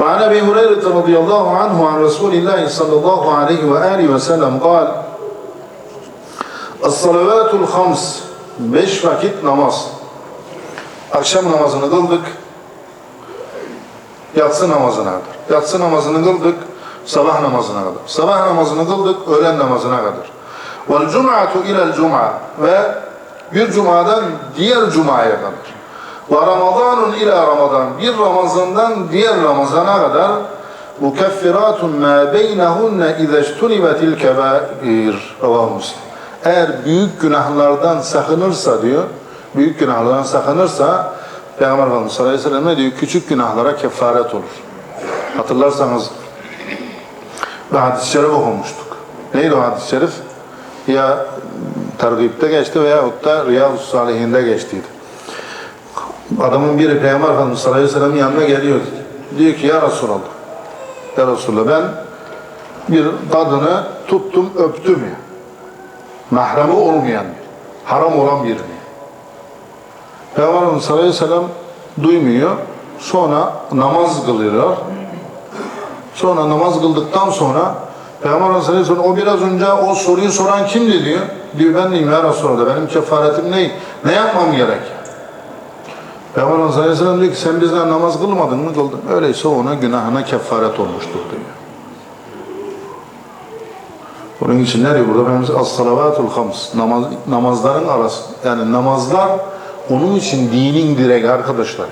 وعن ابي هريره رضي الله عنه عن رسول الله صلى الله عليه واله وسلم قال الصلوات الخمس beş vakit namaz akşam namazını kıldık yatsı namazına kadar yatsı namazını kıldık sabah namazına kadar sabah namazını kıldık öğlen namazına kadar vel cum'atu ilel cum'a ve bir cumadan diğer cumaya kadar ve Ramazanun ila Ramazan bir Ramazandan diğer Ramazana kadar mukeffiratun ma beynehunne izeştunibetil kebair Ravahu Müslim. Eğer büyük günahlardan sakınırsa diyor, büyük günahlardan sakınırsa Peygamber Efendimiz sallallahu aleyhi ve diyor? Küçük günahlara kefaret olur. Hatırlarsanız bir hadis-i şerif okumuştuk. Neydi o hadis-i şerif? Ya tergibde geçti veyahut da Riyad-ı Salihinde geçtiydi. Adamın biri Peygamber Efendimiz sallallahu aleyhi ve sellem'in yanına geliyor. Diyor ki ya Resulallah, ya Resulallah ben bir kadını tuttum öptüm ya. Mahremi olmayan bir, haram olan birini. Peygamber Efendimiz sallallahu aleyhi ve sellem duymuyor. Sonra namaz kılıyorlar. Sonra namaz kıldıktan sonra Peygamber Efendimiz sellem o biraz önce o soruyu soran kimdi diyor. Diyor ben deyim ya Resulallah benim kefaretim ne? Ne yapmam gerek? Peygamber sallallahu aleyhi ve diyor ki sen bizden namaz kılmadın mı? Kıldın. Öyleyse ona günahına kefaret olmuştur diyor. Bunun için ne diyor burada? Efendimiz as-salavatul hams. Namaz, namazların arası. Yani namazlar onun için dinin direk arkadaşlar.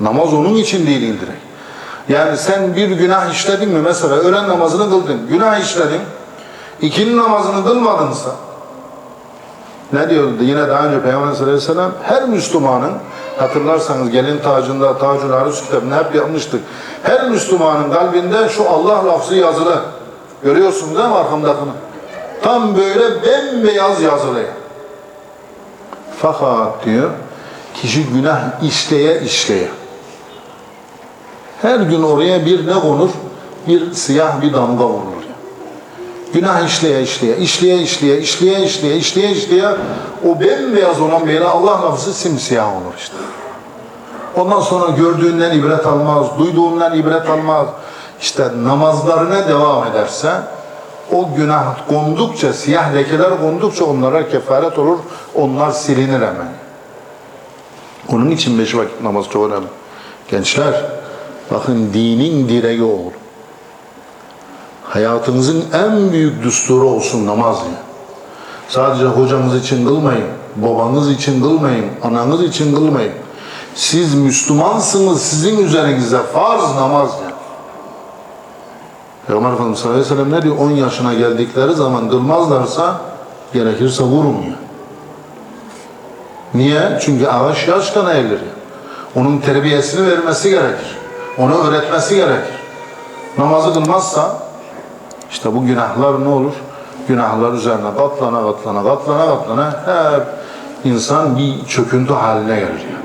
Namaz onun için dinin direk. Yani sen bir günah işledin mi mesela öğlen namazını kıldın, günah işledin, ikinin namazını kılmadınsa ne diyordu yine daha önce Peygamber sallallahu aleyhi ve sellem her Müslümanın hatırlarsanız gelin tacında Tacül Arus kitabını hep yapmıştık. Her Müslümanın kalbinde şu Allah lafzı yazılı. Görüyorsunuz değil mi arkamdakini? Tam böyle bembeyaz yazılı. Fakat diyor kişi günah işleye işleye. Her gün oraya bir ne konur? Bir siyah bir damga vurulur. Günah işleye işleye, işleye işleye, işleye işleye, işleye işleye o bembeyaz olan böyle Allah lafzı simsiyah olur işte. Ondan sonra gördüğünden ibret almaz, duyduğundan ibret almaz. İşte namazlarına devam ederse o günah kondukça, siyah lekeler kondukça onlara kefaret olur, onlar silinir hemen. Onun için beş vakit namaz çok önemli. Gençler, bakın dinin direği olur. Hayatınızın en büyük düsturu olsun namaz ya. Sadece hocanız için kılmayın, babanız için kılmayın, ananız için kılmayın. Siz Müslümansınız, sizin üzerinize farz namaz ya. Peygamber Efendimiz sallallahu aleyhi ve sellem ne diyor? 10 yaşına geldikleri zaman kılmazlarsa gerekirse vurun ya. Niye? Çünkü ağaç yaşken eğilir. Onun terbiyesini vermesi gerekir. Onu öğretmesi gerekir. Namazı kılmazsa işte bu günahlar ne olur? Günahlar üzerine katlana katlana katlana katlana hep insan bir çöküntü haline gelir.